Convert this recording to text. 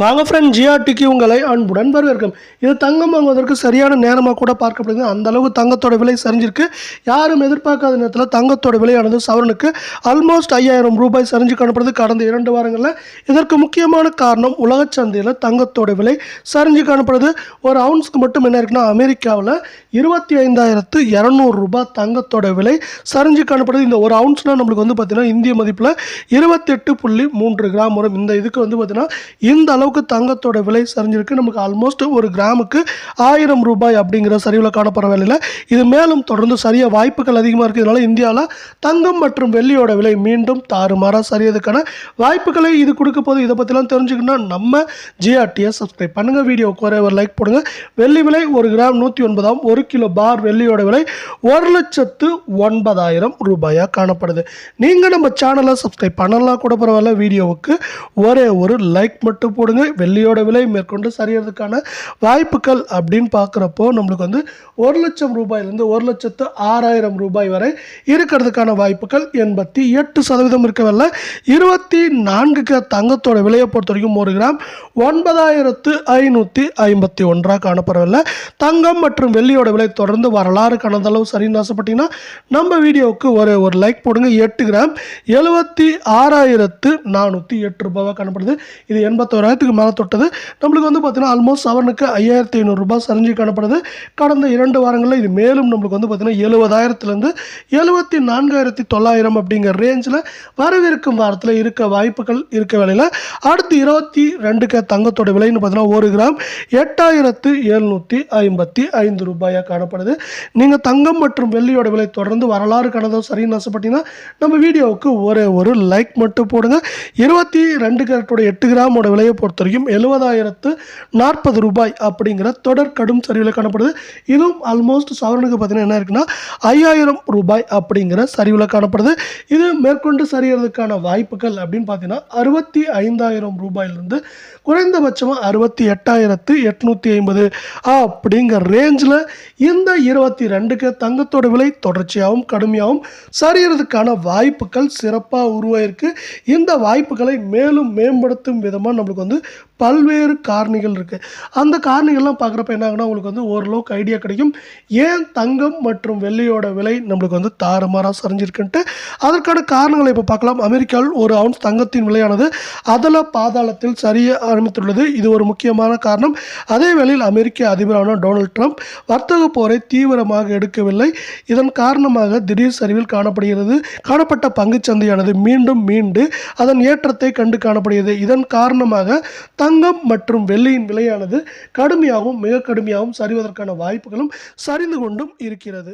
வாங்க ஃப்ரெண்ட் ஜிஆர்டிக்கு உங்களை அன்புடன் வரவேற்கும். இது தங்கம் வாங்குவதற்கு சரியான நேரமாக கூட பார்க்கப்படுது. அந்த தங்கத்தோட விலை சரிஞ்சிருக்கு. யாரும் எதிர்பார்க்காத நேரத்தில் தங்கத்தோட விலையானது சவரனுக்கு ஆல்மோஸ்ட் ஐயாயிரம் ரூபாய் சரிஞ்சு காணப்படுது. கடந்த இரண்டு வாரங்களில். இதற்கு முக்கியமான காரணம் உலக சந்தையில் தங்கத்தோட விலை சரிஞ்சு காணப்படுது. ஒரு அவுன்ஸ்க்கு மட்டும் என்ன இருக்குன்னா அமெரிக்காவில் இருபத்தி ஐந்தாயிரத்து இரநூறு ரூபாய் தங்கத்தோட விலை சரிஞ்சு காணப்படுது. இந்த ஒரு அவுன்ஸ்னால் நம்மளுக்கு வந்து பார்த்திங்கன்னா இந்திய மதிப்பில் இருபத்தெட்டு புள்ளி மூன்று கிராம் வரும். இந்த இதுக்கு வந்து பார்த்திங்கன்னா இந்த அளவு அளவுக்கு தங்கத்தோட விலை சரிஞ்சிருக்கு. நமக்கு ஆல்மோஸ்ட் ஒரு கிராமுக்கு ஆயிரம் ரூபாய் அப்படிங்கிற சரிவில் காணப்படுற வேலையில். இது மேலும் தொடர்ந்து சரிய வாய்ப்புகள் அதிகமாக இருக்கிறதுனால இந்தியாவில் தங்கம் மற்றும் வெள்ளியோட விலை மீண்டும் தாறுமாறாக சரியதுக்கான வாய்ப்புகளை இது கொடுக்க போது இதை பற்றிலாம் தெரிஞ்சுக்கணும்னா நம்ம ஜிஆர்டியை சப்ஸ்கிரைப் பண்ணுங்கள் வீடியோக்கு ஒரே ஒரு லைக் போடுங்க. வெள்ளி விலை ஒரு கிராம் நூற்றி ஒன்பதாம் ஒரு கிலோ பார் வெள்ளியோட விலை ஒரு லட்சத்து ஒன்பதாயிரம் ரூபாயாக காணப்படுது. நீங்கள் நம்ம சேனலை சப்ஸ்கிரைப் பண்ணலாம் கூட பரவாயில்ல. வீடியோவுக்கு ஒரே ஒரு லைக் மட்டும் போடுங்க. இருக்குது வெள்ளியோட விலை மேற்கொண்டு சரியறதுக்கான வாய்ப்புகள் அப்படின்னு பார்க்குறப்போ நம்மளுக்கு வந்து ஒரு லட்சம் ரூபாயிலேருந்து ஒரு லட்சத்து ஆறாயிரம் ரூபாய் வரை இருக்கிறதுக்கான வாய்ப்புகள் எண்பத்தி எட்டு சதவீதம் இருக்கவில்ல. இருபத்தி நான்குக்கு தங்கத்தோட விலையை பொறுத்த வரைக்கும் ஒரு கிராம் ஒன்பதாயிரத்து ஐநூற்றி ஐம்பத்தி ஒன்றாக காணப்படவில்லை. தங்கம் மற்றும் வெள்ளியோட விலை தொடர்ந்து வரலாறு கணந்தளவு சரின்னு ஆசைப்பட்டீங்கன்னா நம்ம வீடியோவுக்கு ஒரு ஒரு லைக் போடுங்க. எட்டு கிராம் எழுபத்தி ஆறாயிரத்து நானூற்றி எட்டு ரூபாவாக காணப்படுது. இது எண்பத்தோராயிரத்துக்கு லட்சத்துக்கு மேலே தொட்டது. நம்மளுக்கு வந்து பார்த்தீங்கன்னா ஆல்மோஸ்ட் செவனுக்கு ஐயாயிரத்தி ஐநூறுரூபா சரிஞ்சு காணப்படுது. கடந்த இரண்டு வாரங்களில் இது மேலும் நம்மளுக்கு வந்து பார்த்தீங்கன்னா எழுபதாயிரத்துலேருந்து எழுபத்தி நான்காயிரத்தி தொள்ளாயிரம் அப்படிங்கிற ரேஞ்சில் வரவிருக்கும் வாரத்தில் இருக்க வாய்ப்புகள் இருக்க வேலையில் அடுத்து இருபத்தி ரெண்டுக்கு தங்கத்தோட விலைன்னு பார்த்தீங்கன்னா ஒரு கிராம் எட்டாயிரத்து எழுநூற்றி ஐம்பத்தி ஐந்து ரூபாயாக காணப்படுது. நீங்கள் தங்கம் மற்றும் வெள்ளியோட விலை தொடர்ந்து வரலாறு கடந்தோ சரின்னு ஆசைப்பட்டீங்கன்னா நம்ம வீடியோவுக்கு ஒரே ஒரு லைக் மட்டும் போடுங்க. இருபத்தி ரெண்டு கேரட்டோட எட்டு கிராமோட விலையை பொறுத்த வரைக்கும் எழுபதாயிரத்து நாற்பது ரூபாய் அப்படிங்கிற தொடர் கடும் சரிவில் காணப்படுது. இதுவும் ஆல்மோஸ்ட் சவரனுக்கு பார்த்தீங்கன்னா என்ன இருக்குன்னா ஐயாயிரம் ரூபாய் அப்படிங்கிற சரிவில் காணப்படுது. இது மேற்கொண்டு சரியறதுக்கான வாய்ப்புகள் அப்படின்னு பார்த்தீங்கன்னா அறுபத்தி ஐந்தாயிரம் ரூபாயிலிருந்து குறைந்தபட்சமாக அறுபத்தி எட்டாயிரத்து எட்நூற்றி ஐம்பது அப்படிங்கிற ரேஞ்சில் இந்த இருபத்தி ரெண்டுக்கு தங்கத்தோட விலை தொடர்ச்சியாகவும் கடுமையாகவும் சரியறதுக்கான வாய்ப்புகள் சிறப்பாக உருவாயிருக்கு. இந்த வாய்ப்புகளை மேலும் மேம்படுத்தும் விதமாக நம்மளுக்கு வந்து பல்வேறு காரணிகள் இருக்குது அந்த காரணிகள்லாம் பார்க்குறப்ப என்ன ஆகுனா உங்களுக்கு வந்து ஓரளவுக்கு ஐடியா கிடைக்கும். ஏன் தங்கம் மற்றும் வெள்ளியோட விலை நம்மளுக்கு வந்து தாறுமாறாக சரிஞ்சிருக்குன்ட்டு அதற்கான காரணங்களை இப்போ பார்க்கலாம். அமெரிக்காவில் ஒரு அவுன்ஸ் தங்கத்தின் விலையானது அதில் பாதாளத்தில் சரிய ஆரம்பித்துள்ளது. இது ஒரு முக்கியமான காரணம். அதே வேளையில் அமெரிக்க அதிபரான டொனால்ட் ட்ரம்ப் வர்த்தக போரை தீவிரமாக எடுக்கவில்லை. இதன் காரணமாக திடீர் சரிவில் காணப்படுகிறது. காணப்பட்ட பங்குச்சந்தையானது மீண்டும் மீண்டு அதன் ஏற்றத்தை கண்டு காணப்படுகிறது. இதன் காரணமாக தங்கம் மற்றும் வெள்ளியின் விலையானது கடுமையாகவும் மிக கடுமையாகவும் சரிவதற்கான வாய்ப்புகளும் சரிந்து கொண்டும் இருக்கிறது.